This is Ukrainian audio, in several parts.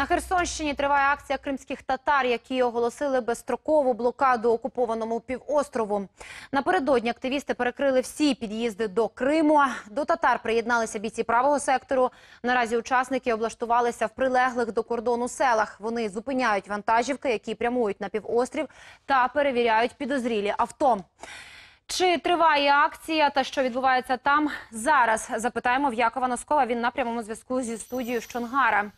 На Херсонщині триває акція кримських татар, які оголосили безстрокову блокаду окупованому півострову. Напередодні активісти перекрили всі під'їзди до Криму. До татар приєдналися бійці правого сектору. Наразі учасники облаштувалися в прилеглих до кордону селах. Вони зупиняють вантажівки, які прямують на півострів, та перевіряють підозрілі авто. Чи триває акція та що відбувається там зараз? Запитаємо в Якова Носкова. Він на прямому зв'язку зі студією з Чонгара.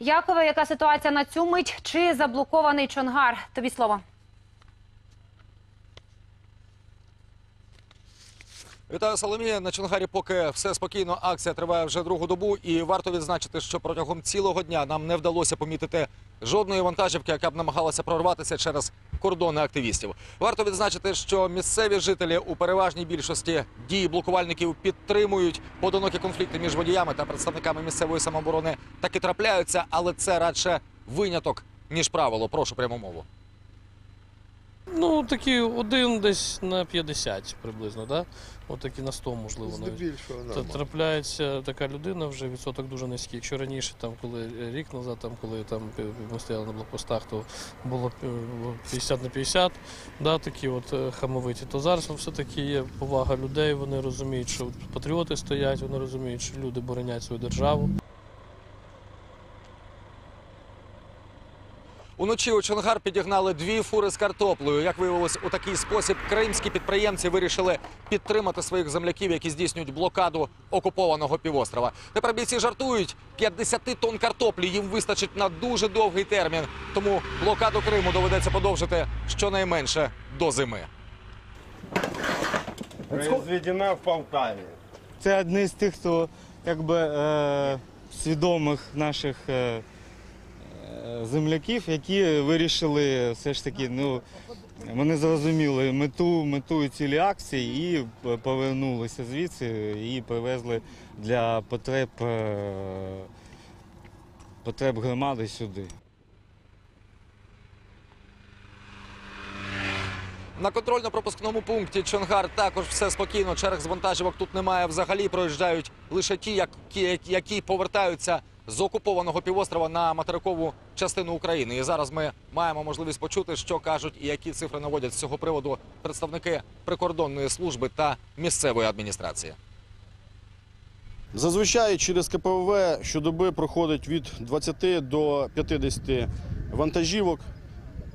Якове, яка ситуація на цю мить? Чи заблокований Чонгар? Тобі слово. Вітаю Соломія. На Чонгарі поки все спокійно. Акція триває вже другу добу, і варто відзначити, що протягом цілого дня нам не вдалося помітити жодної вантажівки, яка б намагалася прорватися через кордони активістів. Варто відзначити, що місцеві жителі у переважній більшості дії блокувальників підтримують подонокі конфлікти між водіями та представниками місцевої самооборони таки трапляються, але це радше виняток ніж правило. Прошу пряму мову. Ну, такі один десь на 50 приблизно, да? От такі на 100, можливо, навіть. Здебільшого Та нормально. Трапляється така людина, вже відсоток дуже низький. Якщо раніше, там, коли рік назад, там, коли там, ми стояли на блокпостах, то було е, було 50 на 50, да, такі от е, хамовиті, то зараз все-таки є повага людей, вони розуміють, що патріоти стоять, вони розуміють, що люди боронять свою державу. Уночі у Чонгар підігнали дві фури з картоплею. Як виявилось, у такий спосіб кримські підприємці вирішили підтримати своїх земляків, які здійснюють блокаду окупованого півострова. Тепер бійці жартують, 50 тонн картоплі їм вистачить на дуже довгий термін. Тому блокаду Криму доведеться подовжити щонайменше до зими. Произведена в Полтаві. Це одні з тих, хто якби е, свідомих наших е, земляків, які вирішили все ж таки, ну вони зрозуміли мету, мету цілі акції і повернулися звідси і привезли для потреб, е, потреб громади сюди. На контрольно-пропускному пункті Чонгар також все спокійно. Черг з вантажівок тут немає. Взагалі проїжджають лише ті, які повертаються з окупованого півострова на материкову частину України. І зараз ми маємо можливість почути, що кажуть і які цифри наводять з цього приводу представники прикордонної служби та місцевої адміністрації. Зазвичай через КПВВ щодоби проходить від 20 до 50 вантажівок,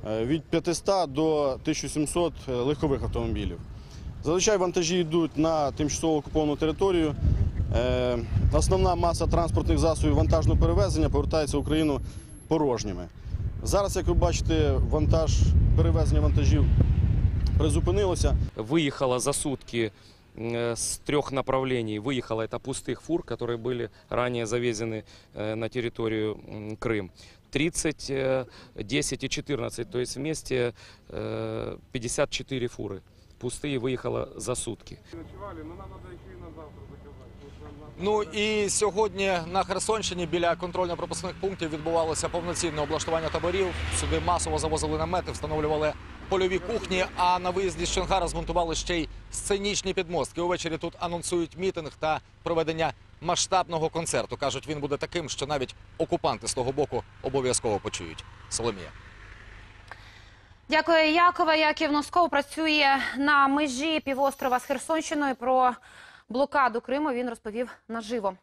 е, від 500 до 1700 легкових автомобілів. Зазвичай вантажі йдуть на тимчасово окуповану територію. Е, Основна маса транспортних засобів вантажного перевезення повертається в Україну порожніми. Зараз, як ви бачите, вантаж перевезення вантажів призупинилося. выехало за сутки э, с трех направлений. Выехало это пустых фур, которые были ранее завезены э, на территорию м, Крым. 30, э, 10 и 14, то есть вместе э, 54 фуры. Пустые выехало за сутки. Ну і сьогодні на Херсонщині біля контрольно-пропускних пунктів відбувалося повноцінне облаштування таборів. Сюди масово завозили намети, встановлювали польові кухні. А на виїзді з Чонгара змонтували ще й сценічні підмостки. Увечері тут анонсують мітинг та проведення масштабного концерту. кажуть, він буде таким, що навіть окупанти з того боку обов'язково почують. Соломія. Дякую, Якова. Яків Носков працює на межі півострова з Херсонщиною. Про блокаду Криму він розповів наживо.